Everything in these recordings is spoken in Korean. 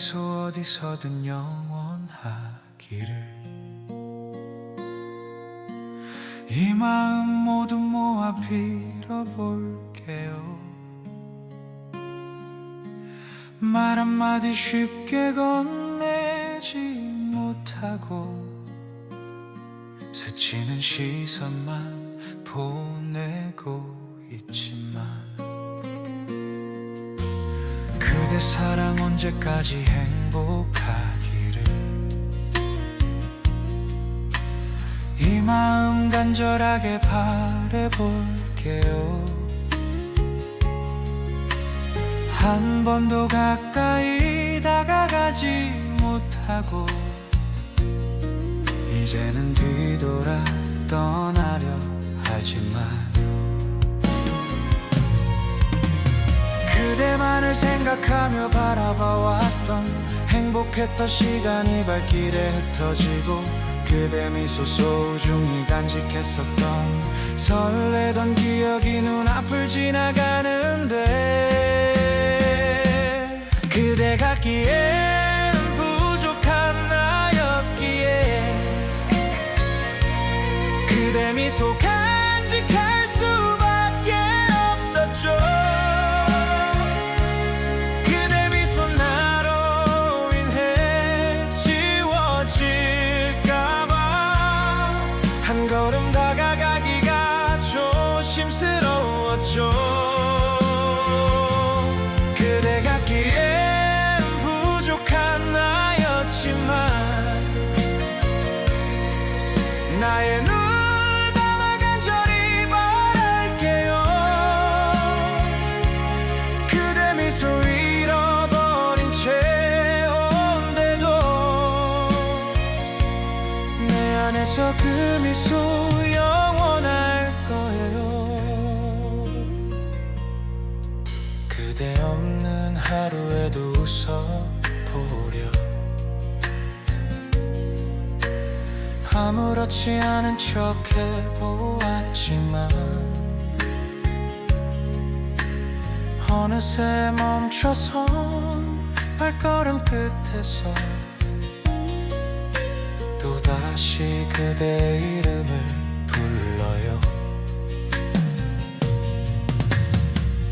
미소 어디서든 영원하기를. 이 마음 모두 모아 빌어볼게요. 말 한마디 쉽게 건네지 못하고 스치는 시선만 보내고 있지만 그대 사랑 언제까지 행복하기를. 이 마음 간절하게 바래볼게요. 한 번도 가까이 다가가지 못하고 이제는 뒤돌아 떠나려 하지만 그대만을 생각하며 바라봐왔던 행복했던 시간이 발길에 흩어지고 그대 미소 소중히 간직했었던 설레던 기억이 눈앞을 지나가는데 그대 같기엔 부족한 나였기에 그대 미소 간직할 하루에도 웃어보려. 아무렇지 않은 척 해보았지만 어느새 멈춰선 발걸음 끝에서 또다시 그대 이름을 불러요.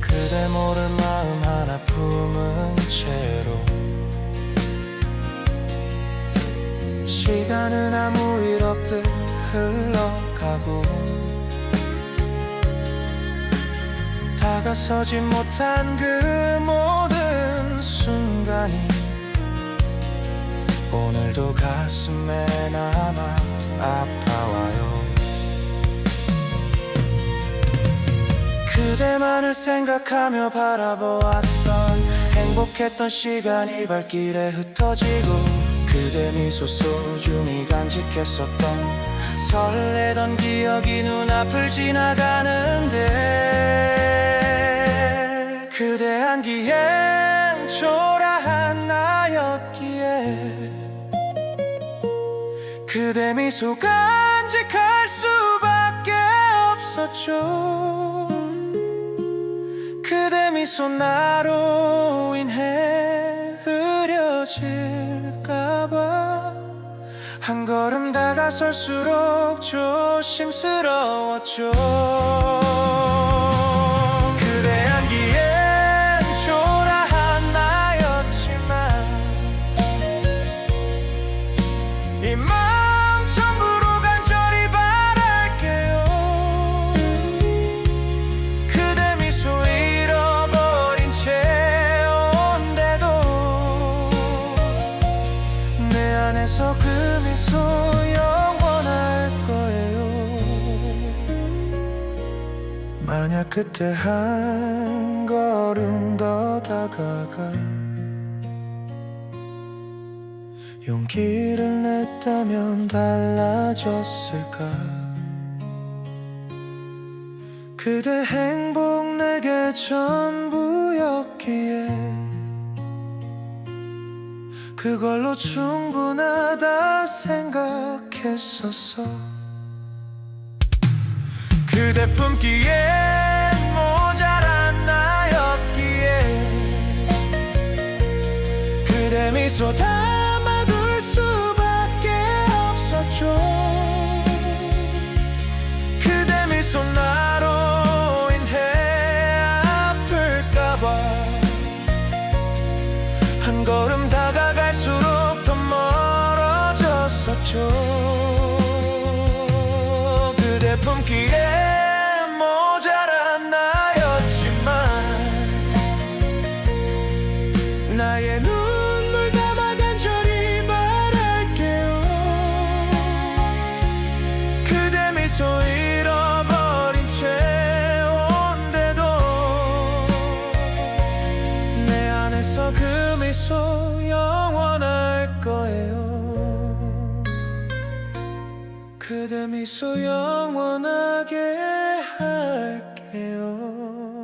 그대 모를 하 나 품은 채로. 시간은 아무 일 없듯 흘러가고. 다가서지 못한 그 모든 순간이 오늘도 가슴에 그대만을 생각하며 바라보았던 행복했던 시간이 발길에 흩어지고 그대 미소 소중히 간직했었던 설레던 기억이 눈앞을 지나가는데 그대 안기엔 초라한 나였기에 그대 미소 간직할 수밖에 없었죠 미소 나로 인해 흐려질까봐 한 걸음 다가설수록 조심스러웠죠 만약 그때 한 걸음 더 다가가 용기를 냈다면 달라졌을까? 그대 행복 내게 전부였기에 그걸로 충분하다 생각했었어 그대 품기엔 모자란 나였기에 그 그대 미소 담아둘 수밖에 없었죠. 그대 미소 나로 인해 아플까봐 한 걸음 다가갈수록 더 멀어졌었죠. 그대 품기에 계속 잃어버린 채 온데도 내 안에서 그 미소 영원할 거예요. 그대 미소 영원하게 할게요.